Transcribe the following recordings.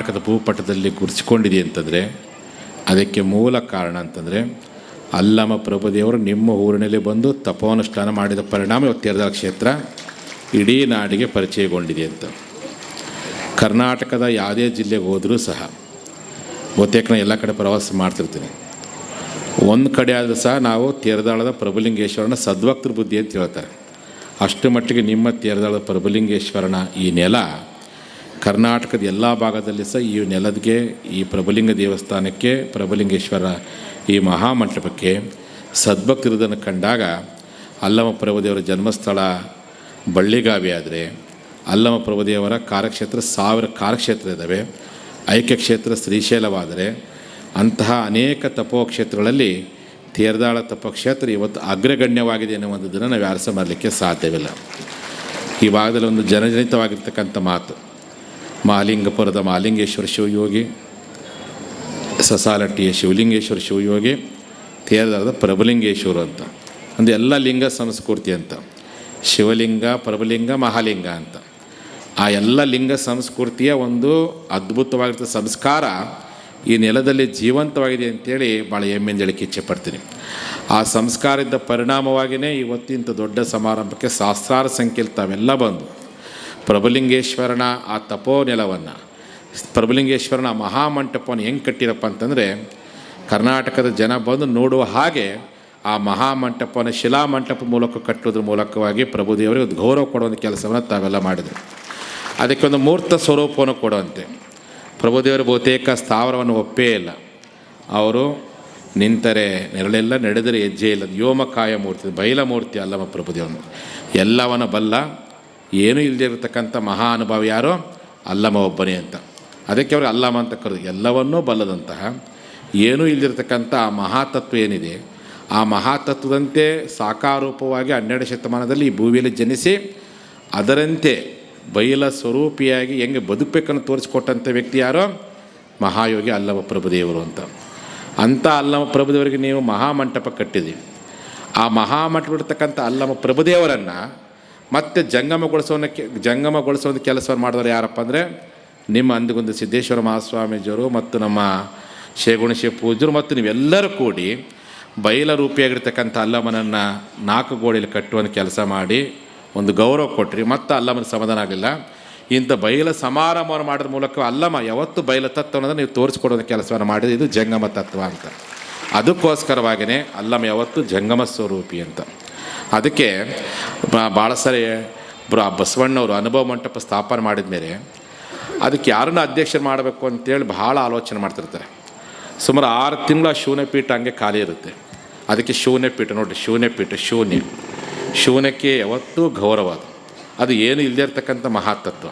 ಕರ್ನಾಟಕದ ಭೂಪಟದಲ್ಲಿ ಗುರುತಿಸಿಕೊಂಡಿದೆ ಅಂತಂದರೆ ಅದಕ್ಕೆ ಮೂಲ ಕಾರಣ ಅಂತಂದರೆ ಅಲ್ಲಮ ಪ್ರಭುದೇವರು ನಿಮ್ಮ ಊರಿನಲ್ಲಿ ಬಂದು ತಪೋನುಷ್ಠಾನ ಮಾಡಿದ ಪರಿಣಾಮ ಇವತ್ತು ಕ್ಷೇತ್ರ ಇಡೀ ನಾಡಿಗೆ ಪರಿಚಯಗೊಂಡಿದೆ ಅಂತ. ಕರ್ನಾಟಕದ ಯಾವುದೇ ಜಿಲ್ಲೆಗೆ ಹೋದರೂ ಸಹ ಬಹುತೇಕ ಎಲ್ಲ ಕಡೆ ಪ್ರವಾಸ ಮಾಡ್ತಿರ್ತೀನಿ. ಒಂದು ಕಡೆ ಆದರೂ ಸಹ ನಾವು ತೇರದಾಳದ ಪ್ರಭುಲಿಂಗೇಶ್ವರನ ಸದ್ವಕ್ತೃ ಬುದ್ಧಿ ಅಂತ ಹೇಳ್ತಾರೆ. ಅಷ್ಟು ಮಟ್ಟಿಗೆ ನಿಮ್ಮ ತೇರದಾಳದ ಪ್ರಭುಲಿಂಗೇಶ್ವರನ ಈ ನೆಲ ಕರ್ನಾಟಕದ ಎಲ್ಲ ಭಾಗದಲ್ಲಿ ಸಹ ಈ ನೆಲದಿಗೆ, ಈ ಪ್ರಬಲಿಂಗ ದೇವಸ್ಥಾನಕ್ಕೆ, ಪ್ರಬಲಿಂಗೇಶ್ವರ ಈ ಮಹಾಮಂಟಪಕ್ಕೆ ಸದ್ಭಕ್ತಿರುವುದನ್ನು ಕಂಡಾಗ ಅಲ್ಲಮ ಪ್ರಭುದೇವರ ಜನ್ಮಸ್ಥಳ ಬಳ್ಳಿಗಾವಿ ಆದರೆ ಅಲ್ಲಮ ಪ್ರಭುದೇವರ ಕಾರ್ಯಕ್ಷೇತ್ರ ಸಾವಿರ ಕಾರ್ಯಕ್ಷೇತ್ರ ಇದ್ದಾವೆ. ಐಕ್ಯ ಕ್ಷೇತ್ರ ಶ್ರೀಶೈಲವಾದರೆ, ಅಂತಹ ಅನೇಕ ತಪೋಕ್ಷೇತ್ರಗಳಲ್ಲಿ ತೇರ್ದಾಳ ತಪೋಕ್ಷೇತ್ರ ಇವತ್ತು ಅಗ್ರಗಣ್ಯವಾಗಿದೆ ಎನ್ನುವಂಥದ್ದನ್ನು ನಾವು ಯಾರು ಮಾಡಲಿಕ್ಕೆ ಸಾಧ್ಯವಿಲ್ಲ. ಈ ಭಾಗದಲ್ಲಿ ಒಂದು ಜನಜನಿತವಾಗಿರ್ತಕ್ಕಂಥ ಮಾತು. ಮಹಾಲಿಂಗಪುರದ ಮಹಾಲಿಂಗೇಶ್ವರ ಶಿವಯೋಗಿ, ಸಸಾಲಟ್ಟಿಯ ಶಿವಲಿಂಗೇಶ್ವರ ಶಿವಯೋಗಿ, ತೇರದಾರದ ಪ್ರಭುಲಿಂಗೇಶ್ವರ ಅಂತ. ಅಂದರೆ ಎಲ್ಲ ಲಿಂಗ ಸಂಸ್ಕೃತಿ ಅಂತ. ಶಿವಲಿಂಗ, ಪ್ರಭುಲಿಂಗ, ಮಹಾಲಿಂಗ ಅಂತ. ಆ ಎಲ್ಲ ಲಿಂಗ ಸಂಸ್ಕೃತಿಯ ಒಂದು ಅದ್ಭುತವಾಗಿರ್ತ ಸಂಸ್ಕಾರ ಈ ನೆಲದಲ್ಲಿ ಜೀವಂತವಾಗಿದೆ ಅಂತೇಳಿ ಭಾಳ ಹೆಮ್ಮೆಯಿಂದ ಹೇಳಿಕೆ ಇಚ್ಛೆ ಪಡ್ತೀನಿ. ಆ ಸಂಸ್ಕಾರದ ಪರಿಣಾಮವಾಗಿಯೇ ಇವತ್ತಿಂಥ ದೊಡ್ಡ ಸಮಾರಂಭಕ್ಕೆ ಸಹಸ್ರಾರು ಸಂಖ್ಯೆಯಲ್ಲಿ ತಾವೆಲ್ಲ ಬಂದು ಪ್ರಭುಲಿಂಗೇಶ್ವರನ ಆ ತಪೋ ನೆಲವನ್ನು. ಪ್ರಭುಲಿಂಗೇಶ್ವರನ ಮಹಾಮಂಟಪವನ್ನು ಹೆಂಗೆ ಕಟ್ಟಿರಪ್ಪ ಅಂತಂದರೆ, ಕರ್ನಾಟಕದ ಜನ ಬಂದು ನೋಡುವ ಹಾಗೆ ಆ ಮಹಾಮಂಟಪವನ್ನು ಶಿಲಾಮಂಟಪ ಮೂಲಕ ಕಟ್ಟೋದ್ರ ಮೂಲಕವಾಗಿ ಪ್ರಭುದೇವರಿಗೆ ಒಂದು ಗೌರವ ಕೊಡುವಂಥ ಕೆಲಸವನ್ನು ತಾವೆಲ್ಲ ಮಾಡಿದರು. ಅದಕ್ಕೆ ಒಂದು ಮೂರ್ತ ಸ್ವರೂಪವನ್ನು ಕೊಡುವಂತೆ. ಪ್ರಭುದೇವರು ಬಹುತೇಕ ಸ್ಥಾವರವನ್ನು ಒಪ್ಪೇ ಇಲ್ಲ. ಅವರು, ನಿಂತರೆ ನೆರಳೆಲ್ಲ ನಡೆದರೆ ಹೆಜ್ಜೆ ಇಲ್ಲ. ವ್ಯೋಮಕಾಯ ಮೂರ್ತಿ, ಬೈಲ ಮೂರ್ತಿ ಅಲ್ಲಮ್ಮ ಪ್ರಭುದೇವನು. ಎಲ್ಲವನ್ನು ಬಲ್ಲ ಏನೂ ಇಲ್ಲದೆ ಇರತಕ್ಕಂಥ ಮಹಾ ಅನುಭವ ಯಾರೋ ಅಲ್ಲಮ ಒಬ್ಬನೇ ಅಂತ. ಅದಕ್ಕೆ ಅವರು ಅಲ್ಲಮ ಅಂತ ಕರೆದು, ಎಲ್ಲವನ್ನೂ ಬಲ್ಲದಂತಹ, ಏನೂ ಇಲ್ಲದಿರತಕ್ಕಂಥ ಆ ಮಹಾತತ್ವ ಏನಿದೆ, ಆ ಮಹಾತತ್ವದಂತೆ ಸಾಕಾರೂಪವಾಗಿ ಹನ್ನೆರಡು ಶತಮಾನದಲ್ಲಿ ಈ ಭೂಮಿಯಲ್ಲಿ ಜನಿಸಿ, ಅದರಂತೆ ಬಯಲ ಸ್ವರೂಪಿಯಾಗಿ ಹೆಂಗೆ ಬದುಕಬೇಕನ್ನು ತೋರಿಸ್ಕೊಟ್ಟಂಥ ವ್ಯಕ್ತಿ ಯಾರೋ ಮಹಾಯೋಗಿ ಅಲ್ಲಮ ಪ್ರಭುದೇವರು ಅಂತ. ಅಂಥ ಅಲ್ಲಮ ಪ್ರಭುದೇವರಿಗೆ ನೀವು ಮಹಾಮಂಟಪ ಕಟ್ಟಿದ್ದೀವಿ ಆ ಮಹಾಮಂಟಪ ಇರ್ತಕ್ಕಂಥ ಅಲ್ಲಮ ಪ್ರಭುದೇವರನ್ನು ಮತ್ತೆ ಜಂಗಮಗೊಳಿಸೋನಕ್ಕೆ ಜಂಗಮಗೊಳಿಸೋ ಕೆಲಸವನ್ನು ಮಾಡಿದವರು ಯಾರಪ್ಪ ಅಂದರೆ ನಿಮ್ಮ ಅಂದಿಗೊಂದು ಸಿದ್ದೇಶ್ವರ ಮಹಾಸ್ವಾಮೀಜಿಯವರು ಮತ್ತು ನಮ್ಮ ಶೇಗುಣಶಿವ ಪೂಜರು ಮತ್ತು ನೀವೆಲ್ಲರೂ ಕೂಡಿ ಬಯಲ ರೂಪಿಯಾಗಿರ್ತಕ್ಕಂಥ ಅಲ್ಲಮ್ಮನನ್ನು ನಾಲ್ಕು ಗೋಡೆಯಲ್ಲಿ ಕಟ್ಟುವಂಥ ಕೆಲಸ ಮಾಡಿ ಒಂದು ಗೌರವ ಕೊಟ್ರಿ. ಮತ್ತು ಅಲ್ಲಮ್ಮನ ಸಮಾಧಾನ ಆಗಲಿಲ್ಲ. ಇಂಥ ಬಯಲ ಸಮಾರಂಭವನ್ನು ಮಾಡೋದ್ರ ಮೂಲಕ ಅಲ್ಲಮ್ಮ ಯಾವತ್ತು ಬಯಲ ತತ್ವ ಅನ್ನೋದನ್ನು ನೀವು ತೋರಿಸ್ಕೊಡೋದು ಕೆಲಸವನ್ನು ಮಾಡಿದ್ರೆ ಇದು ಜಂಗಮ ತತ್ವ ಅಂತ. ಅದಕ್ಕೋಸ್ಕರವಾಗಿಯೇ ಅಲ್ಲಮ ಯಾವತ್ತು ಜಂಗಮ ಸ್ವರೂಪಿ ಅಂತ. ಅದಕ್ಕೆ ಭಾಳ ಸರಿ ಬಸವಣ್ಣವರು ಅನುಭವ ಮಂಟಪ ಸ್ಥಾಪನೆ ಮಾಡಿದ ಮೇಲೆ ಅದಕ್ಕೆ ಯಾರನ್ನ ಅಧ್ಯಕ್ಷರು ಮಾಡಬೇಕು ಅಂತೇಳಿ ಭಾಳ ಆಲೋಚನೆ ಮಾಡ್ತಿರ್ತಾರೆ. ಸುಮಾರು ಆರು ತಿಂಗಳ ಶೂನ್ಯಪೀಠ ಹಂಗೆ ಖಾಲಿ ಇರುತ್ತೆ. ಅದಕ್ಕೆ ಶೂನ್ಯಪೀಠ ನೋಡಿ ಶೂನ್ಯಪೀಠ ಶೂನ್ಯ. ಶೂನ್ಯಕ್ಕೆ ಯಾವತ್ತೂ ಗೌರವ ಅದು. ಅದು ಏನು ಇಲ್ಲದೇ ಇರ್ತಕ್ಕಂಥ ಮಹಾತತ್ವ.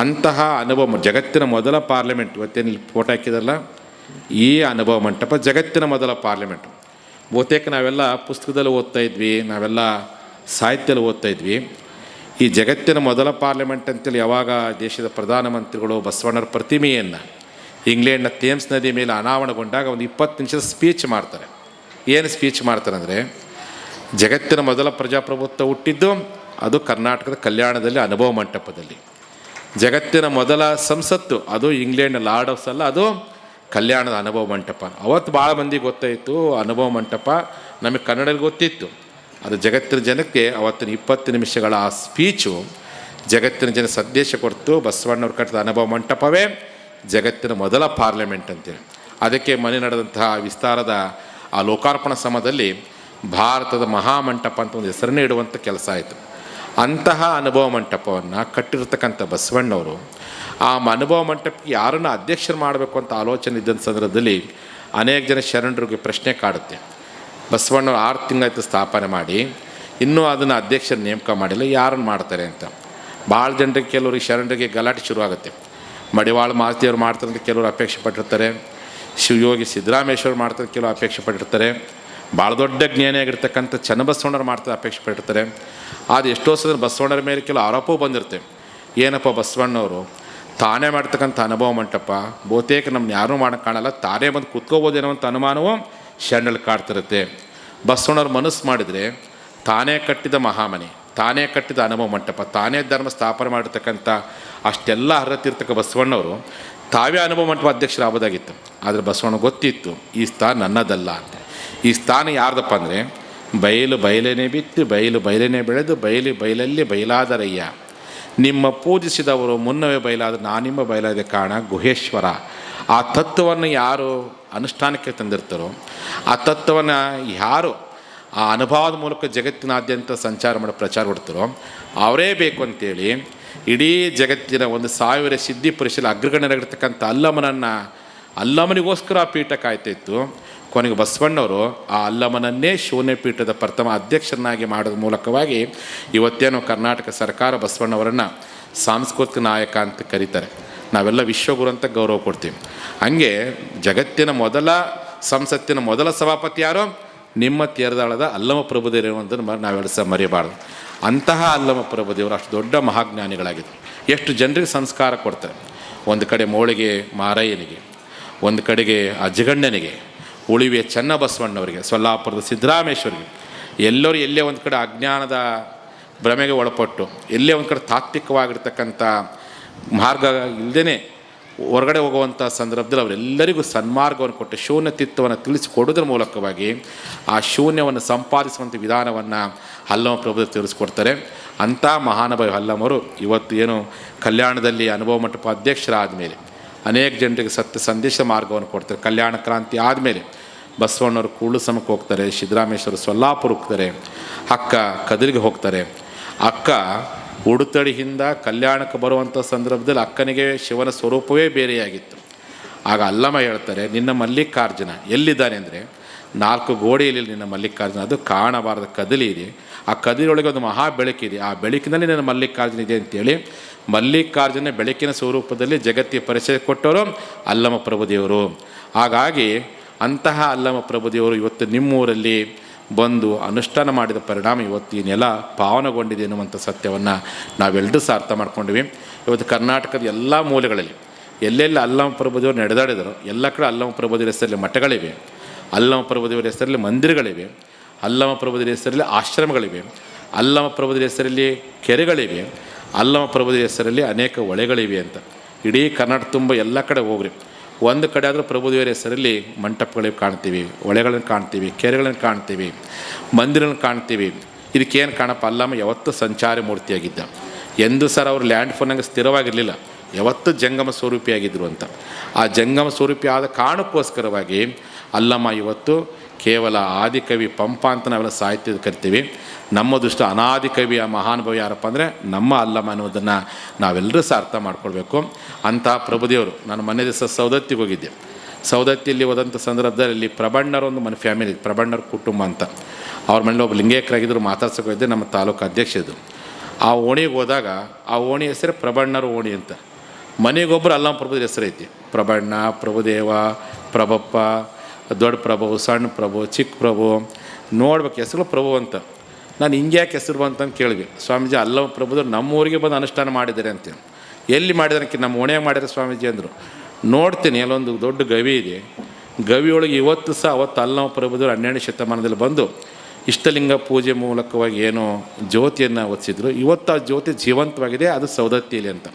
ಅಂತಹ ಅನುಭವ ಜಗತ್ತಿನ ಮೊದಲ ಪಾರ್ಲಿಮೆಂಟ್ ಇವತ್ತೇನು ಫೋಟೋ ಹಾಕಿದಲ್ಲ ಈ ಅನುಭವ ಮಂಟಪ ಜಗತ್ತಿನ ಮೊದಲ ಪಾರ್ಲಿಮೆಂಟ್. ಬಹುತೇಕ ನಾವೆಲ್ಲ ಪುಸ್ತಕದಲ್ಲಿ ಓದ್ತಾ ಇದ್ವಿ, ನಾವೆಲ್ಲ ಸಾಹಿತ್ಯದಲ್ಲಿ ಓದ್ತಾ ಇದ್ವಿ. ಈ ಜಗತ್ತಿನ ಮೊದಲ ಪಾರ್ಲಿಮೆಂಟ್ ಅಂತೇಳಿ ಯಾವಾಗ ದೇಶದ ಪ್ರಧಾನಮಂತ್ರಿಗಳು ಬಸವಣ್ಣರ ಪ್ರತಿಮೆಯನ್ನು ಇಂಗ್ಲೆಂಡ್ನ ಥೇಮ್ಸ್ ನದಿ ಮೇಲೆ ಅನಾವರಣಗೊಂಡಾಗ ಒಂದು ಇಪ್ಪತ್ತು ನಿಮಿಷದ ಸ್ಪೀಚ್ ಮಾಡ್ತಾರೆ. ಏನು ಸ್ಪೀಚ್ ಮಾಡ್ತಾರೆ ಅಂದರೆ, ಜಗತ್ತಿನ ಮೊದಲ ಪ್ರಜಾಪ್ರಭುತ್ವ ಹುಟ್ಟಿದ್ದು ಅದು ಕರ್ನಾಟಕದ ಕಲ್ಯಾಣದಲ್ಲಿ ಅನುಭವ ಮಂಟಪದಲ್ಲಿ. ಜಗತ್ತಿನ ಮೊದಲ ಸಂಸತ್ತು ಅದು ಇಂಗ್ಲೆಂಡ್ ಲಾರ್ಡ್ ಹೌಸ್ ಅಲ್ಲ, ಅದು ಕಲ್ಯಾಣದ ಅನುಭವ ಮಂಟಪ. ಅವತ್ತು ಭಾಳ ಮಂದಿಗೆ ಗೊತ್ತಾಯಿತು ಅನುಭವ ಮಂಟಪ ನಮಗೆ ಕನ್ನಡದಲ್ಲಿ ಗೊತ್ತಿತ್ತು. ಅದು ಜಗತ್ತಿನ ಜನಕ್ಕೆ ಅವತ್ತಿನ ಇಪ್ಪತ್ತು ನಿಮಿಷಗಳ ಆ ಸ್ಪೀಚು ಜಗತ್ತಿನ ಜನ ಸಂದೇಶ ಕೊಡ್ತು, ಬಸವಣ್ಣವ್ರು ಕಟ್ಟಿದ ಅನುಭವ ಮಂಟಪವೇ ಜಗತ್ತಿನ ಮೊದಲ ಪಾರ್ಲಿಮೆಂಟ್ ಅಂತೇಳಿ ಅದಕ್ಕೆ ಮನೆ ನಡೆದಂತಹ ವಿಸ್ತಾರದ ಆ ಲೋಕಾರ್ಪಣಾ ಸಮಯದಲ್ಲಿ ಭಾರತದ ಮಹಾಮಂಟಪ ಅಂತ ಒಂದು ಹೆಸರನ್ನೇ ಇಡುವಂಥ ಕೆಲಸ ಆಯಿತು. ಅಂತಹ ಅನುಭವ ಮಂಟಪವನ್ನು ಕಟ್ಟಿರ್ತಕ್ಕಂಥ ಬಸವಣ್ಣವರು, ಆ ಅನುಭವ ಮಂಟಪಕ್ಕೆ ಯಾರನ್ನು ಅಧ್ಯಕ್ಷರು ಮಾಡಬೇಕು ಅಂತ ಆಲೋಚನೆ ಇದ್ದಂಥ ಸಂದರ್ಭದಲ್ಲಿ ಅನೇಕ ಜನ ಶರಣರಿಗೆ ಪ್ರಶ್ನೆ ಕಾಡುತ್ತೆ. ಬಸವಣ್ಣವ್ರು ಆರು ತಿಂಗಳಾಯ್ತು ಸ್ಥಾಪನೆ ಮಾಡಿ, ಇನ್ನೂ ಅದನ್ನು ಅಧ್ಯಕ್ಷರ ನೇಮಕ ಮಾಡಿಲ್ಲ, ಯಾರನ್ನು ಮಾಡ್ತಾರೆ ಅಂತ. ಭಾಳ ಜನರಿಗೆ ಕೆಲವರಿಗೆ ಶರಣರಿಗೆ ಗಲಾಟೆ ಶುರುವಾಗುತ್ತೆ. ಮಡಿವಾಳ ಮಾಸ್ತಿಯವರು ಮಾಡ್ತಾರೆ ಅಂತ ಕೆಲವರು ಅಪೇಕ್ಷೆ ಪಟ್ಟಿರ್ತಾರೆ. ಶಿವಯೋಗಿ ಸಿದ್ದರಾಮೇಶ್ವರು ಮಾಡ್ತಾರೆ ಕೆಲವರು ಅಪೇಕ್ಷೆ ಪಟ್ಟಿರ್ತಾರೆ. ಭಾಳ ದೊಡ್ಡ ಜ್ಞಾನಿಯಾಗಿರ್ತಕ್ಕಂಥ ಚನ್ನಬಸವಣ್ಣರು ಮಾಡ್ತಾರೆ ಅಪೇಕ್ಷೆ ಪಟ್ಟಿರ್ತಾರೆ. ಅದು ಎಷ್ಟೋ ಸಲ ಬಸವಣ್ಣರ ಮೇಲೆ ಕೆಲವು ಆರೋಪವೂ ಬಂದಿರುತ್ತೆ. ಏನಪ್ಪ ಬಸವಣ್ಣವರು, ತಾನೇ ಮಾಡ್ತಕ್ಕಂಥ ಅನುಭವ ಮಂಟಪ, ಬಹುತೇಕ ನಮ್ಮ ಯಾರೂ ಮಾಡೋಕ್ಕೆ ಕಾಣಲ್ಲ, ತಾನೇ ಬಂದು ಕುತ್ಕೋಬೋದೇನೋ ಅಂತ ಅನುಮಾನವೂ ಶಣ್ಣಲ್ಲಿ ಕಾಡ್ತಿರುತ್ತೆ. ಬಸವಣ್ಣವ್ರು ಮನಸ್ಸು ಮಾಡಿದರೆ ತಾನೇ ಕಟ್ಟಿದ ಮಹಾಮನೆ, ತಾನೇ ಕಟ್ಟಿದ ಅನುಭವ ಮಂಟಪ, ತಾನೇ ಧರ್ಮ ಸ್ಥಾಪನೆ ಮಾಡಿರ್ತಕ್ಕಂಥ ಅಷ್ಟೆಲ್ಲ ಅರ್ಹತೆ ಇರ್ತಕ್ಕ ಬಸವಣ್ಣವರು ತಾವೇ ಅನುಭವ ಮಂಟಪ ಅಧ್ಯಕ್ಷರಾಗೋದಾಗಿತ್ತು. ಆದರೆ ಬಸವಣ್ಣ ಗೊತ್ತಿತ್ತು, ಈ ಸ್ಥಾನ ನನ್ನದಲ್ಲ ಅಂತ. ಈ ಸ್ಥಾನ ಯಾರ್ದಪ್ಪ ಅಂದರೆ, ಬಯಲು ಬಯಲೇನೆ ಬಿತ್ತು, ಬಯಲು ಬಯಲೇನೆ ಬೆಳೆದು, ಬಯಲು ಬಯಲಲ್ಲಿ ಬಯಲಾದರಯ್ಯ. ನಿಮ್ಮ ಪೂಜಿಸಿದವರು ಮುನ್ನವೇ ಬಯಲಾದ, ನಾನಿಮ್ಮ ಬಯಲಾದ ಕಾರಣ ಗುಹೇಶ್ವರ. ಆ ತತ್ವವನ್ನು ಯಾರು ಅನುಷ್ಠಾನಕ್ಕೆ ತಂದಿರ್ತಾರೋ, ಆ ತತ್ವವನ್ನು ಯಾರು ಆ ಅನುಭವದ ಮೂಲಕ ಜಗತ್ತಿನಾದ್ಯಂತ ಸಂಚಾರ ಮಾಡೋ ಪ್ರಚಾರ ಕೊಡ್ತಾರೋ ಅವರೇ ಬೇಕು ಅಂತೇಳಿ ಇಡೀ ಜಗತ್ತಿನ ಒಂದು ಸಾವಿರ ಸಿದ್ಧಿ ಪುರುಷರ ಅಗ್ರಗಣ್ಯರಾಗಿರ್ತಕ್ಕಂಥ ಅಲ್ಲಮನನ್ನು ಅಲ್ಲಮನಿಗೋಸ್ಕರ ಆ ಪೀಠ ಕಾಯ್ತಿತ್ತು. ಕೊನೆಗೆ ಬಸವಣ್ಣವರು ಆ ಅಲ್ಲಮನನ್ನೇ ಶೂನ್ಯ ಪೀಠದ ಪ್ರಥಮ ಅಧ್ಯಕ್ಷರನ್ನಾಗಿ ಮಾಡೋದ್ರ ಮೂಲಕವಾಗಿ ಇವತ್ತೇನು ಕರ್ನಾಟಕ ಸರ್ಕಾರ ಬಸವಣ್ಣವರನ್ನು ಸಾಂಸ್ಕೃತಿಕ ನಾಯಕ ಅಂತ ಕರೀತಾರೆ. ನಾವೆಲ್ಲ ವಿಶ್ವಗುರು ಅಂತ ಗೌರವ ಕೊಡ್ತೀವಿ. ಹಂಗೆ ಜಗತ್ತಿನ ಮೊದಲ ಸಂಸತ್ತಿನ ಮೊದಲ ಸಭಾಪತಿ ಯಾರು? ನಿಮ್ಮ ತೇರದಾಳದ ಅಲ್ಲಮ ಪ್ರಭುದೇರು ಅಂತ ನಾವೆಲ್ಲ ಸಹ ಮರೆಯಬಾರ್ದು ಅಂತಹ ಅಲ್ಲಮ ಪ್ರಭುದೇವರು ಅಷ್ಟು ದೊಡ್ಡ ಮಹಾಜ್ಞಾನಿಗಳಾಗಿದ್ದರು ಎಷ್ಟು ಜನರಿಗೆ ಸಂಸ್ಕಾರ ಕೊಡ್ತಾರೆ. ಒಂದು ಕಡೆ ಮೋಳಿಗೆ ಮಾರಯ್ಯನಿಗೆ, ಒಂದು ಕಡೆಗೆ ಅಜಗಣ್ಣನಿಗೆ ಉಳಿವೆ ಚನ್ನಬಸವಣ್ಣವರಿಗೆ, ಸೊಲ್ಲಾಪುರದ ಸಿದ್ದರಾಮೇಶ್ವರಿಗೆ. ಎಲ್ಲರೂ ಎಲ್ಲೇ ಒಂದು ಕಡೆ ಅಜ್ಞಾನದ ಭ್ರಮೆಗೆ ಒಳಪಟ್ಟು, ಎಲ್ಲೇ ಒಂದು ಕಡೆ ತಾತ್ವಿಕವಾಗಿರ್ತಕ್ಕಂಥ ಮಾರ್ಗ ಇಲ್ಲದೇ ಹೊರಗಡೆ ಹೋಗುವಂಥ ಸಂದರ್ಭದಲ್ಲಿ ಅವರೆಲ್ಲರಿಗೂ ಸನ್ಮಾರ್ಗವನ್ನು ಕೊಟ್ಟು ಶೂನ್ಯತಿತ್ವವನ್ನು ತಿಳಿಸಿಕೊಡೋದ್ರ ಮೂಲಕವಾಗಿ ಆ ಶೂನ್ಯವನ್ನು ಸಂಪಾದಿಸುವಂಥ ವಿಧಾನವನ್ನು ಹಲ್ಲಮ ಪ್ರಭು ತಿಳಿಸ್ಕೊಡ್ತಾರೆ. ಅಂಥ ಮಹಾನುಭಾವಿ ಹಲ್ಲಮರು ಇವತ್ತು ಏನು ಕಲ್ಯಾಣದಲ್ಲಿ ಅನುಭವ ಮಂಟಪ ಅಧ್ಯಕ್ಷರಾದ ಮೇಲೆ ಅನೇಕ ಜನರಿಗೆ ಸತ್ಯ ಸಂದೇಶ ಮಾರ್ಗವನ್ನು ಕೊಡ್ತಾರೆ. ಕಲ್ಯಾಣ ಕ್ರಾಂತಿ ಆದಮೇಲೆ ಬಸವಣ್ಣವರು ಕೂಳು ಸಮಕ್ಕೆ ಹೋಗ್ತಾರೆ, ಸಿದ್ದರಾಮೇಶ್ವರ ಸೊಲ್ಲಾಪುರ ಹೋಗ್ತಾರೆ, ಅಕ್ಕ ಕದಿರಿಗೆ ಹೋಗ್ತಾರೆ. ಅಕ್ಕ ಉಡುತಡಿಯಿಂದ ಕಲ್ಯಾಣಕ್ಕೆ ಬರುವಂಥ ಸಂದರ್ಭದಲ್ಲಿ ಅಕ್ಕನಿಗೆ ಶಿವನ ಸ್ವರೂಪವೇ ಬೇರೆಯಾಗಿತ್ತು. ಆಗ ಅಲ್ಲಮ್ಮ ಹೇಳ್ತಾರೆ, ನಿನ್ನ ಮಲ್ಲಿಕಾರ್ಜುನ ಎಲ್ಲಿದ್ದಾನೆ ಅಂದರೆ? ನಾಲ್ಕು ಗೋಡೆಯಲ್ಲಿ ನಿನ್ನ ಮಲ್ಲಿಕಾರ್ಜುನ, ಅದು ಕಾಣಬಾರದ ಕದಲಿ ಇದೆ. ಆ ಕದಲಿಯೊಳಗೆ ಒಂದು ಮಹಾ ಬೆಳಕಿದೆ ಆ ಬೆಳಕಿನಲ್ಲಿ ನಿನ್ನ ಮಲ್ಲಿಕಾರ್ಜುನ ಇದೆ ಅಂತೇಳಿ ಮಲ್ಲಿಕಾರ್ಜುನ ಬೆಳಕಿನ ಸ್ವರೂಪದಲ್ಲಿ ಜಗತ್ತಿಗೆ ಪರಿಚಯ ಕೊಟ್ಟವರು ಅಲ್ಲಮ ಪ್ರಭುದೇವರು. ಹಾಗಾಗಿ ಅಂತಹ ಅಲ್ಲಮ ಪ್ರಭುದೇವರು ಇವತ್ತು ನಿಮ್ಮೂರಲ್ಲಿ ಬಂದು ಅನುಷ್ಠಾನ ಮಾಡಿದ ಪರಿಣಾಮ ಇವತ್ತು ಈ ನೆಲ ಪಾವನಗೊಂಡಿದೆ ಎನ್ನುವಂಥ ಸತ್ಯವನ್ನು ನಾವೆಲ್ಲರೂ ಸಹ ಅರ್ಥ ಮಾಡ್ಕೊಂಡಿವಿ. ಇವತ್ತು ಕರ್ನಾಟಕದ ಎಲ್ಲ ಮೂಲೆಗಳಲ್ಲಿ ಎಲ್ಲೆಲ್ಲಿ ಅಲ್ಲಮ ಪ್ರಭುದೇವರು ನಡೆದಾಡಿದರು, ಎಲ್ಲ ಕಡೆ ಅಲ್ಲಮ ಪ್ರಭುದೇವರ ಹೆಸರಲ್ಲಿ ಮಠಗಳಿವೆ ಅಲ್ಲಮ ಪ್ರಭುದೇವರ ಹೆಸರಲ್ಲಿ ಮಂದಿರಗಳಿವೆ ಅಲ್ಲಮ ಪ್ರಭುದೇವರ ಹೆಸರಲ್ಲಿ ಆಶ್ರಮಗಳಿವೆ ಅಲ್ಲಮ ಪ್ರಭುದೇವರ ಹೆಸರಲ್ಲಿ ಕೆರೆಗಳಿವೆ ಅಲ್ಲಮ ಪ್ರಭುದೇವರ ಹೆಸರಲ್ಲಿ ಅನೇಕ ಹೊಳೆಗಳಿವೆ ಅಂತ. ಇಡೀ ಕರ್ನಾಟಕ ತುಂಬ ಎಲ್ಲ ಕಡೆ ಹೋಗ್ರಿ. ಒಂದು ಕಡೆ ಆದರೂ ಪ್ರಭುದೇವರ ಹೆಸರಲ್ಲಿ ಮಂಟಪಗಳಿಗೆ ಕಾಣ್ತೀವಿ, ಹೊಳೆಗಳನ್ನು ಕಾಣ್ತೀವಿ, ಕೆರೆಗಳನ್ನು ಕಾಣ್ತೀವಿ, ಮಂದಿರಗಳನ್ನು ಕಾಣ್ತೀವಿ. ಇದಕ್ಕೇನು ಕಾಣಪ್ಪ? ಅಲ್ಲಮ್ಮ, ಯಾವತ್ತೂ ಸಂಚಾರಿ ಮೂರ್ತಿಯಾಗಿದ್ದ. ಎಂದು ಸರ್ ಅವರು ಲ್ಯಾಂಡ್ ಫೋನ್ ನಂಗೆ ಸ್ಥಿರವಾಗಿರಲಿಲ್ಲ. ಯಾವತ್ತು ಜಂಗಮ ಸ್ವರೂಪಿಯಾಗಿದ್ದರು ಅಂತ. ಆ ಜಂಗಮ ಸ್ವರೂಪಿ ಆದ ಕಾರಣಕ್ಕೋಸ್ಕರವಾಗಿ, ಅಲ್ಲಮ್ಮ, ಇವತ್ತು ಕೇವಲ ಆದಿಕವಿ ಪಂಪ ಅಂತ ನಾವೆಲ್ಲ ಸಾಹಿತ್ಯದ ಕರಿತೀವಿ. ನಮ್ಮ ದೃಷ್ಟ ಅನಾದಿ ಕವಿಯ ಮಹಾನುಭಾವಿ ಯಾರಪ್ಪ ಅಂದರೆ ನಮ್ಮ ಅಲ್ಲಮ್ಮ ಅನ್ನೋದನ್ನು ನಾವೆಲ್ಲರೂ ಸಹ ಅರ್ಥ ಮಾಡ್ಕೊಳ್ಬೇಕು. ಅಂಥ ಪ್ರಭುದೇವರು, ನಾನು ಮನೆ ದಿವಸ ಸೌದತ್ತಿಗೆ ಹೋಗಿದ್ದೆ. ಸೌದತ್ತಿಯಲ್ಲಿ ಹೋದಂಥ ಸಂದರ್ಭದಲ್ಲಿ ಇಲ್ಲಿ ಪ್ರಬಣ್ಣರ ಒಂದು ಮನೆ ಫ್ಯಾಮಿಲಿ, ಪ್ರಬಣ್ಣರ ಕುಟುಂಬ ಅಂತ. ಅವ್ರ ಮನೇಲಿ ಒಬ್ಬ ಲಿಂಗೇಕರಾಗಿದ್ದರು ಮಾತಾಡ್ಸೋಕೆ ನಮ್ಮ ತಾಲೂಕು ಅಧ್ಯಕ್ಷ ಇದ್ದರು. ಆ ಓಣಿಗೆ ಹೋದಾಗ, ಆ ಓಣಿ ಹೆಸರು ಪ್ರಬಣ್ಣರ ಓಣಿ ಅಂತ. ಮನೆಗೊಬ್ಬರು ಅಲ್ಲಮ್ಮ ಪ್ರಭುದ ಹೆಸರು ಐತಿ. ಪ್ರಬಣ್ಣ, ಪ್ರಭುದೇವ, ಪ್ರಭಪ್ಪ ದೊಡ್ಡ ಪ್ರಭು ಸಣ್ಣ ಪ್ರಭು ಚಿಕ್ಕ ಪ್ರಭು ನೋಡ್ಬೇಕು, ಹೆಸರು ಪ್ರಭು ಅಂತ. ನಾನು ಹಿಂಗೆ ಯಾಕೆ ಹೆಸರು ಬಂತಂತ ಕೇಳಿದೆ ಸ್ವಾಮೀಜಿ ಅಲ್ಲವ ಪ್ರಭುದವ್ರು ನಮ್ಮ ಊರಿಗೆ ಬಂದು ಅನುಷ್ಠಾನ ಮಾಡಿದ್ದಾರೆ ಅಂತ ಎಲ್ಲಿ ಮಾಡಿದಾರೆ ನಮ್ಮ ಓಣೆ ಮಾಡಿದ್ರೆ ಸ್ವಾಮೀಜಿ ಅಂದರು. ನೋಡ್ತೀನಿ, ಅಲ್ಲೊಂದು ದೊಡ್ಡ ಗವಿ ಇದೆ. ಗವಿಯೊಳಗೆ ಇವತ್ತು ಸಹ, ಅವತ್ತು ಅಲ್ಲವ ಪ್ರಭುದವ್ರು ಹನ್ನೆರಡು ಶತಮಾನದಲ್ಲಿ ಬಂದು ಇಷ್ಟಲಿಂಗ ಪೂಜೆ ಮೂಲಕವಾಗಿ ಏನೋ ಜ್ಯೋತಿಯನ್ನು ಒತ್ತಿಸಿದ್ರು ಇವತ್ತು ಆ ಜ್ಯೋತಿ ಜೀವಂತವಾಗಿದೆ, ಅದು ಸೌದತ್ತಿಯಲ್ಲಿ ಅಂತ.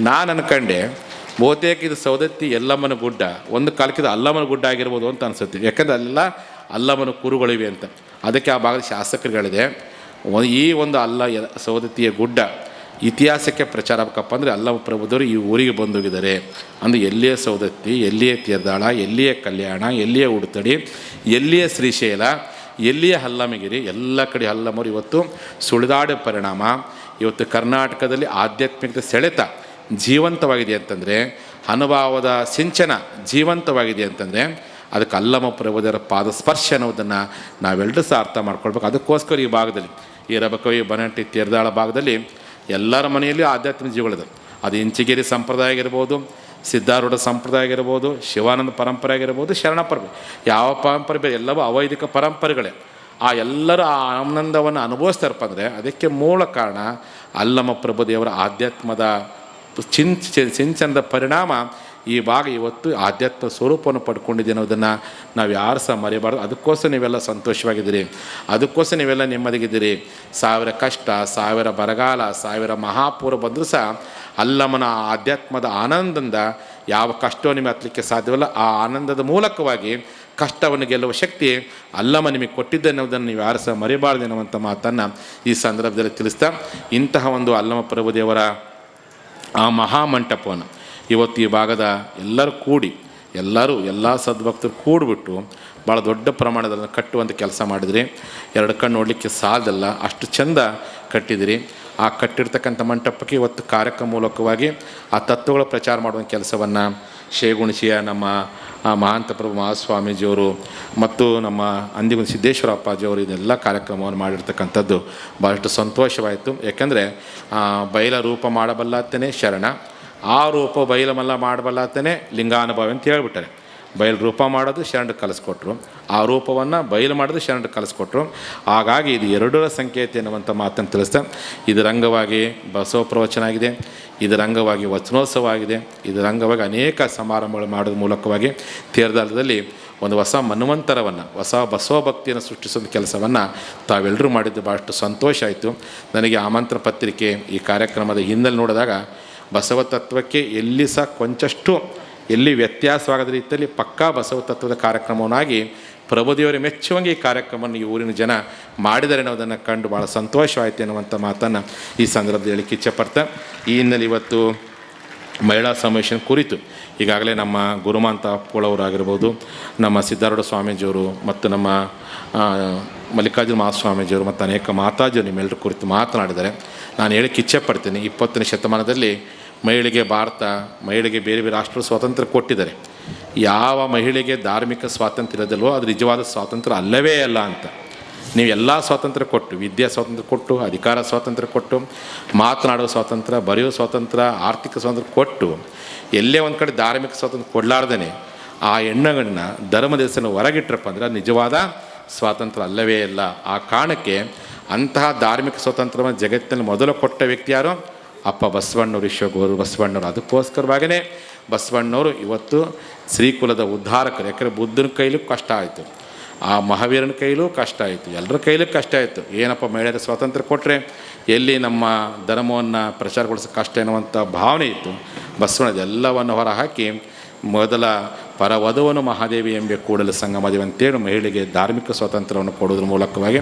ನಾನು ಅನ್ಕಂಡೆ ಬಹುತೇಕ ಇದು ಸೌದತ್ತಿ ಎಲ್ಲಮ್ಮನ ಗುಡ್ಡ, ಒಂದು ಕಾಲಕ್ಕೆ ಇದು ಅಲ್ಲಮ್ಮನ ಗುಡ್ಡ ಆಗಿರ್ಬೋದು ಅಂತ ಅನಿಸುತ್ತೆ. ಯಾಕಂದ್ರೆ ಅಲ್ಲ ಅಲ್ಲಮ್ಮನ ಕುರುಗಳಿವೆ ಅಂತ. ಅದಕ್ಕೆ ಆ ಭಾಗದ ಶಾಸಕರುಗಳಿದೆ. ಈ ಒಂದು ಅಲ್ಲ ಸವದತ್ತಿಯ ಗುಡ್ಡ ಇತಿಹಾಸಕ್ಕೆ ಪ್ರಚಾರ ಆಗಬೇಕಪ್ಪ ಅಂದರೆ ಅಲ್ಲಮ್ಮ ಪ್ರಭುದವರು ಈ ಊರಿಗೆ ಬಂದೋಗಿದ್ದಾರೆ. ಅಂದರೆ ಎಲ್ಲಿಯೇ ಸವದತ್ತಿ, ಎಲ್ಲಿಯೇ ತೀರ್ದಾಳ, ಎಲ್ಲಿಯೇ ಕಲ್ಯಾಣ, ಎಲ್ಲಿಯೇ ಉಡುತಡಿ, ಎಲ್ಲಿಯೇ ಶ್ರೀಶೈಲ, ಎಲ್ಲಿಯೇ ಹಲ್ಲಮಗಿರಿ, ಎಲ್ಲ ಕಡೆ ಹಲ್ಲಮರು ಇವತ್ತು ಸುಳಿದಾಡ ಪರಿಣಾಮ. ಇವತ್ತು ಕರ್ನಾಟಕದಲ್ಲಿ ಆಧ್ಯಾತ್ಮಿಕತೆ ಸೆಳೆತ. ಜೀವಂತವಾಗಿದೆ ಅಂತಂದರೆ, ಅನುಭವದ ಸಿಂಚನ ಜೀವಂತವಾಗಿದೆ ಅಂತಂದರೆ, ಅದಕ್ಕೆ ಅಲ್ಲಮ ಪ್ರಭುದರ ಪಾದ ಸ್ಪರ್ಶ ಅನ್ನೋದನ್ನು ನಾವೆಲ್ಲರೂ ಸಹ ಅರ್ಥ ಮಾಡ್ಕೊಳ್ಬೇಕು. ಅದಕ್ಕೋಸ್ಕರ ಈ ಭಾಗದಲ್ಲಿ, ಈ ರಬಕವಿ ಬನಂಟಿ ತೀರ್ದಾಳ ಭಾಗದಲ್ಲಿ ಎಲ್ಲರ ಮನೆಯಲ್ಲಿ ಆಧ್ಯಾತ್ಮಿಕ ಜೀವಗಳಿದೆ. ಅದು ಇಂಚಿಗೇರಿ ಸಂಪ್ರದಾಯ ಆಗಿರ್ಬೋದು, ಸಿದ್ಧಾರೂಢ ಸಂಪ್ರದಾಯ ಆಗಿರ್ಬೋದು, ಶಿವಾನಂದ ಪರಂಪರೆ ಆಗಿರ್ಬೋದು, ಶರಣ ಪರಂಪರೆ. ಯಾವ ಪರಂಪರೆ ಬೇರೆ, ಎಲ್ಲವೂ ಅವೈದಿಕ ಪರಂಪರೆಗಳೇ. ಆ ಎಲ್ಲರ ಆ ಆನಂದವನ್ನು ಅನುಭವಿಸ್ತಾರಪ್ಪ ಅಂದರೆ, ಅದಕ್ಕೆ ಮೂಲ ಕಾರಣ ಅಲ್ಲಮ ಪ್ರಭುದೇವರ ಆಧ್ಯಾತ್ಮದ ಚಿಂಚ ಸಿಂಚನದ ಪರಿಣಾಮ ಈ ಭಾಗ ಇವತ್ತು ಆಧ್ಯಾತ್ಮ ಸ್ವರೂಪವನ್ನು ಪಡ್ಕೊಂಡಿದೆ ಅನ್ನೋದನ್ನು ನಾವು ಯಾರು ಸಹ ಮರೆಯಬಾರ್ದು. ಅದಕ್ಕೋಸ್ಕರ ನೀವೆಲ್ಲ ಸಂತೋಷವಾಗಿದ್ದೀರಿ. ಅದಕ್ಕೋಸ್ಕರ ನೀವೆಲ್ಲ ನೆಮ್ಮದಿಗಿದ್ದೀರಿ. ಸಾವಿರ ಕಷ್ಟ, ಸಾವಿರ ಬರಗಾಲ, ಸಾವಿರ ಮಹಾಪೂರ ಬಂದರೂ ಸಹ ಅಲ್ಲಮನ ಆಧ್ಯಾತ್ಮದ ಆನಂದದಿಂದ ಯಾವ ಕಷ್ಟವನ್ನು ನಿಮಗೆ ಹತ್ತಲಿಕ್ಕೆ ಸಾಧ್ಯವಿಲ್ಲ, ಆ ಆನಂದದ ಮೂಲಕವಾಗಿ ಕಷ್ಟವನ್ನು ಗೆಲ್ಲುವ ಶಕ್ತಿ ಅಲ್ಲಮ್ಮ ನಿಮಗೆ ಕೊಟ್ಟಿದ್ದೆ ಅನ್ನೋದನ್ನು ನೀವು ಯಾರು ಸಹ ಮರಿಬಾರ್ದು ಎನ್ನುವಂಥ ಮಾತನ್ನು ಈ ಸಂದರ್ಭದಲ್ಲಿ ತಿಳಿಸ್ತಾ ಇಂತಹ ಒಂದು ಅಲ್ಲಮ ಪ್ರಭುದೇವರ ಆ ಮಹಾಮಂಟಪವನ್ನು. ಇವತ್ತು ಈ ಭಾಗದ ಎಲ್ಲರೂ ಕೂಡಿ, ಎಲ್ಲರೂ ಎಲ್ಲ ಸದ್ಭಕ್ತರು ಕೂಡಿಬಿಟ್ಟು ಭಾಳ ದೊಡ್ಡ ಪ್ರಮಾಣದಲ್ಲಿ ಕಟ್ಟುವಂಥ ಕೆಲಸ ಮಾಡಿದ್ರಿ. ಎರಡು ಕಣ್ಣು ನೋಡಲಿಕ್ಕೆ ಸಾಲದಲ್ಲ, ಅಷ್ಟು ಚೆಂದ ಕಟ್ಟಿದಿರಿ. ಆ ಕಟ್ಟಿರ್ತಕ್ಕಂಥ ಮಂಟಪಕ್ಕೆ ಇವತ್ತು ಕಾರ್ಯಕ್ರಮ ಮೂಲಕವಾಗಿ ಆ ತತ್ವಗಳ ಪ್ರಚಾರ ಮಾಡುವ ಕೆಲಸವನ್ನು ಶೇಗುಣಿಸಿಯ ನಮ್ಮ ಮಹಾಂತ ಪ್ರಭು ಮಹಾಸ್ವಾಮೀಜಿಯವರು ಮತ್ತು ನಮ್ಮ ಅಂದಿಗುಣ ಸಿದ್ದೇಶ್ವರ ಅಪ್ಪಾಜಿಯವರು ಇದೆಲ್ಲ ಕಾರ್ಯಕ್ರಮವನ್ನು ಮಾಡಿರ್ತಕ್ಕಂಥದ್ದು ಭಾಳಷ್ಟು ಸಂತೋಷವಾಯಿತು. ಯಾಕೆಂದರೆ ಬಯಲ ರೂಪ ಮಾಡಬಲ್ಲಾತನೇ ಶರಣ, ಆ ರೂಪ ಬಯಲಮಲ್ಲ ಮಾಡಬಲ್ಲಾತನೇ ಲಿಂಗಾನುಭವ ಅಂತ ಹೇಳ್ಬಿಟ್ಟಾರೆ. ಬಯಲು ರೂಪ ಮಾಡೋದು ಶರಣ ಕಲಿಸ್ಕೊಟ್ರು. ಆ ರೂಪವನ್ನು ಬಯಲು ಮಾಡಿದ ಶರಣರು ಕಲಿಸ್ಕೊಟ್ರು. ಹಾಗಾಗಿ ಇದು ಎರಡರ ಸಂಕೇತ ಎನ್ನುವಂಥ ಮಾತನ್ನು ತಿಳಿಸ್ತಾ ಇದರ ಅಂಗವಾಗಿ ಬಸವ ಪ್ರವಚನ ಆಗಿದೆ. ಇದರ ಅಂಗವಾಗಿ ವಚನೋತ್ಸವ ಆಗಿದೆ. ಇದರ ಅಂಗವಾಗಿ ಅನೇಕ ಸಮಾರಂಭಗಳು ಮಾಡೋದ್ರ ಮೂಲಕವಾಗಿ ತೀರ್ಥದಲ್ಲಿ ಒಂದು ಹೊಸ ಮನ್ವಂತರವನ್ನು, ಹೊಸ ಬಸವ ಭಕ್ತಿಯನ್ನು ಸೃಷ್ಟಿಸುವ ಕೆಲಸವನ್ನು ತಾವೆಲ್ಲರೂ ಮಾಡಿದ್ದು ಭಾಳಷ್ಟು ಸಂತೋಷ ಆಯಿತು. ನನಗೆ ಆಮಂತ್ರಣ ಪತ್ರಿಕೆ ಈ ಕಾರ್ಯಕ್ರಮದ ಹಿನ್ನೆಲೆ ನೋಡಿದಾಗ ಬಸವ ತತ್ವಕ್ಕೆ ಎಲ್ಲಿ ಸಹ ಕೊಂಚಷ್ಟು ಎಲ್ಲಿ ವ್ಯತ್ಯಾಸವಾಗದ ರೀತಿಯಲ್ಲಿ ಪಕ್ಕಾ ಬಸವ ತತ್ವದ ಕಾರ್ಯಕ್ರಮವನ್ನಾಗಿ ಪ್ರಭುದೇವರ, ಮೆಚ್ಚುವಂಗೆ ಈ ಕಾರ್ಯಕ್ರಮವನ್ನು ಈ ಊರಿನ ಜನ ಮಾಡಿದರೆ ಅನ್ನೋದನ್ನು ಕಂಡು ಭಾಳ ಸಂತೋಷವಾಯಿತು ಅನ್ನುವಂಥ ಮಾತನ್ನು ಈ ಸಂದರ್ಭದಲ್ಲಿ ಹೇಳಿಕ್ಕೆ ಇಚ್ಛೆಪಡ್ತಾ ಈ ಹಿನ್ನೆಲೆ ಇವತ್ತು ಮಹಿಳಾ ಸಮಾವೇಶನ ಕುರಿತು ಈಗಾಗಲೇ ನಮ್ಮ ಗುರುಮಾಂತ ಪೋಳವರಾಗಿರ್ಬೋದು ನಮ್ಮ ಸಿದ್ಧಾರೂಢ ಸ್ವಾಮೀಜಿಯವರು ಮತ್ತು ನಮ್ಮ ಮಲ್ಲಿಕಾರ್ಜುನ ಮಹಾಸ್ವಾಮೀಜಿಯವರು ಮತ್ತು ಅನೇಕ ಮಾತಾಜಿಯವರು ನಿಮ್ಮೆಲ್ಲರ ಕುರಿತು ಮಾತನಾಡಿದ್ದಾರೆ. ನಾನು ಹೇಳಕ್ಕೆ ಇಚ್ಛೆ ಪಡ್ತೀನಿ ಇಪ್ಪತ್ತನೇ ಶತಮಾನದಲ್ಲಿ ಮಹಿಳೆಗೆ ಭಾರತ, ಮಹಿಳೆಗೆ ಬೇರೆ ಬೇರೆ ರಾಷ್ಟ್ರ ಸ್ವಾತಂತ್ರ್ಯ ಕೊಟ್ಟಿದ್ದಾರೆ. ಯಾವ ಮಹಿಳೆಗೆ ಧಾರ್ಮಿಕ ಸ್ವಾತಂತ್ರ್ಯ ಇರೋದಿಲ್ವೋ ಅದು ನಿಜವಾದ ಸ್ವಾತಂತ್ರ್ಯ ಅಲ್ಲವೇ ಅಲ್ಲ ಅಂತ. ನೀವು ಎಲ್ಲ ಸ್ವಾತಂತ್ರ್ಯ ಕೊಟ್ಟು, ವಿದ್ಯಾ ಸ್ವಾತಂತ್ರ್ಯ ಕೊಟ್ಟು, ಅಧಿಕಾರ ಸ್ವಾತಂತ್ರ್ಯ ಕೊಟ್ಟು, ಮಾತನಾಡೋ ಸ್ವಾತಂತ್ರ್ಯ, ಬರೆಯೋ ಸ್ವಾತಂತ್ರ್ಯ, ಆರ್ಥಿಕ ಸ್ವಾತಂತ್ರ್ಯ ಕೊಟ್ಟು, ಎಲ್ಲೇ ಒಂದು ಕಡೆ ಧಾರ್ಮಿಕ ಸ್ವಾತಂತ್ರ್ಯ ಕೊಡಲಾರ್ದೇ ಆ ಹೆಣ್ಣುಗಳನ್ನ ಧರ್ಮ ದೇಶನ ಹೊರಗಿಟ್ರಪ್ಪ ಅಂದರೆ ಅದು ನಿಜವಾದ ಸ್ವಾತಂತ್ರ್ಯ ಅಲ್ಲವೇ ಇಲ್ಲ ಆ ಕಾರಣಕ್ಕೆ ಅಂತಹ ಧಾರ್ಮಿಕ ಸ್ವಾತಂತ್ರ್ಯವನ್ನು ಜಗತ್ತಿನಲ್ಲಿ ಮೊದಲು ಕೊಟ್ಟ ವ್ಯಕ್ತಿ ಯಾರು? ಅಪ್ಪ ಬಸವಣ್ಣವರು ವಿಶ್ವಗುರು ಬಸವಣ್ಣವ್ರು. ಅದಕ್ಕೋಸ್ಕರವಾಗಿಯೇ ಬಸವಣ್ಣವರು ಇವತ್ತು ಶ್ರೀಕುಲದ ಉದ್ಧಾರಕರು. ಯಾಕಂದರೆ ಬುದ್ಧನ ಕೈಲೂ ಕಷ್ಟ ಆಯಿತು. ಆ ಮಹಾವೀರನ ಕೈಲೂ ಕಷ್ಟ ಆಯಿತು. ಎಲ್ಲರ ಕೈಲೂ ಕಷ್ಟ ಆಯಿತು. ಏನಪ್ಪ ಮಹಿಳೆಯರ ಸ್ವಾತಂತ್ರ್ಯ ಕೊಟ್ಟರೆ ಎಲ್ಲಿ ನಮ್ಮ ಧರ್ಮವನ್ನು ಪ್ರಚಾರಗೊಳಿಸೋ ಕಷ್ಟ ಎನ್ನುವಂಥ ಭಾವನೆ ಇತ್ತು. ಬಸವಣ್ಣದೆಲ್ಲವನ್ನು ಹೊರಹಾಕಿ ಮೊದಲ ಪರವಧುವನು ಮಹಾದೇವಿ ಎಂಬ ಕೂಡಲ ಸಂಗಮದೇವಿ ಅಂತೇಳಿ ಮಹಿಳೆಗೆ ಧಾರ್ಮಿಕ ಸ್ವಾತಂತ್ರ್ಯವನ್ನು ಕೊಡೋದ್ರ ಮೂಲಕವಾಗಿ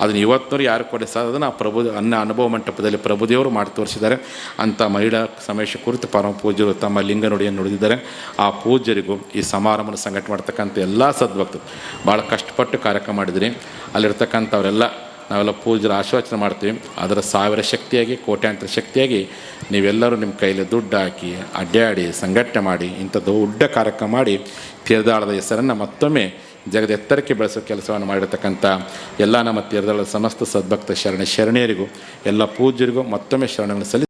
ಅದನ್ನು ಇವತ್ತಿನವರು ಯಾರು ಕೊಡಿಸೋದನ್ನು ಆ ಪ್ರಭು, ಅನ್ನ ಅನುಭವ ಮಂಟಪದಲ್ಲಿ ಪ್ರಭುದೇವರು ಮಾಡಿ ತೋರಿಸಿದ್ದಾರೆ ಅಂಥ ಮಹಿಳಾ ಸಮೇಶ ಕುರಿತು ಪರಮ ಪೂಜ್ಯರು ತಮ್ಮ ಲಿಂಗ ನುಡಿಯನ್ನು ನುಡಿದಿದ್ದಾರೆ. ಆ ಪೂಜ್ಯರಿಗೂ ಈ ಸಮಾರಂಭವನ್ನು ಸಂಘಟನೆ ಮಾಡ್ತಕ್ಕಂಥ ಎಲ್ಲ ಸದ್ಭಕ್ತರು ಭಾಳ ಕಷ್ಟಪಟ್ಟು ಕಾರ್ಯಕ್ರಮ ಮಾಡಿದ್ರಿ. ಅಲ್ಲಿರ್ತಕ್ಕಂಥವರೆಲ್ಲ ನಾವೆಲ್ಲ ಪೂಜರ ಆಶ್ವಾಚನೆ ಮಾಡ್ತೀವಿ. ಅದರ ಸಾವಿರ ಶಕ್ತಿಯಾಗಿ, ಕೋಟ್ಯಾಂತರ ಶಕ್ತಿಯಾಗಿ ನೀವೆಲ್ಲರೂ ನಿಮ್ಮ ಕೈಲಿ ದುಡ್ಡು ಹಾಕಿ, ಅಡ್ಡಾಡಿ, ಸಂಘಟನೆ ಮಾಡಿ, ಇಂಥದ್ದು ದೊಡ್ಡ ಕಾರ್ಯಕ್ರಮ ಮಾಡಿ, ತೀರ್ದಾಳದ ಹೆಸರನ್ನು ಮತ್ತೊಮ್ಮೆ ಜಗದ ಎತ್ತರಕ್ಕೆ ಬೆಳೆಸೋ ಕೆಲಸವನ್ನು ಮಾಡಿರ್ತಕ್ಕಂಥ ಎಲ್ಲ ನಮ್ಮ ತೀರ್ದಾಳದ ಸಮಸ್ತ ಸದ್ಭಕ್ತ ಶರಣ ಶರಣೆಯರಿಗೂ, ಎಲ್ಲ ಪೂಜ್ಯರಿಗೂ ಮತ್ತೊಮ್ಮೆ ಶರಣವನ್ನು ಸಲ್ಲಿಸಿ